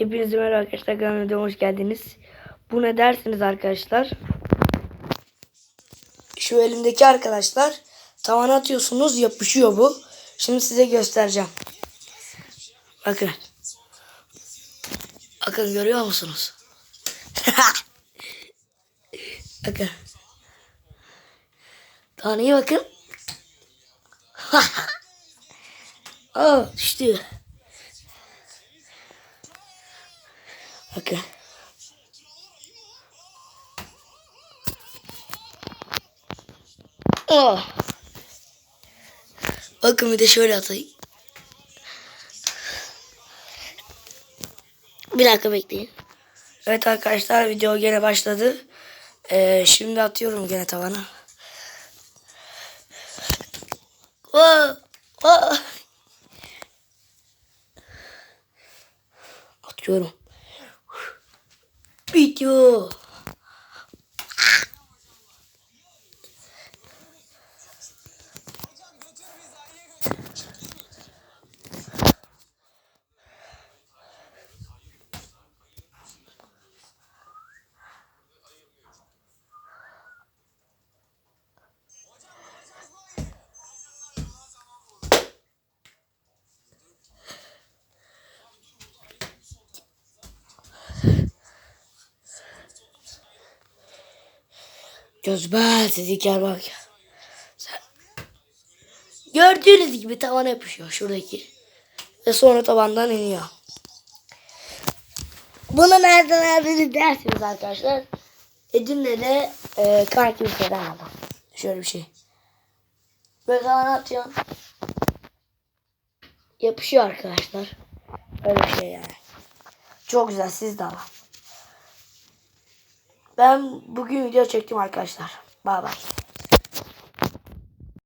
Hepinize merhaba arkadaşlar. Kanalıma hoş geldiniz. Bu ne dersiniz arkadaşlar? Şu elimdeki arkadaşlar tavana atıyorsunuz yapışıyor bu. Şimdi size göstereceğim. Bakın. Bakın görüyor musunuz? bakın. Taneye bakın. Aa düştü. Bakın. Oh. Bakın bir de şöyle atayım. Bir dakika bekleyin. Evet arkadaşlar video gene başladı. Ee, şimdi atıyorum gene tavana. Oh, oh. Atıyorum. 哟 Gözber sizi gel bak. Sen- Gördüğünüz gibi tavana yapışıyor şuradaki. Ve sonra tabandan iniyor. Bunu nereden aldınız dersiniz arkadaşlar. Edirne'de e, kanki bir şeyden. Şöyle bir şey. Böyle tavana atıyorsun. Yapışıyor arkadaşlar. Öyle bir şey yani. Çok güzel siz de alın. Ben bugün video çektim arkadaşlar. Bay bay.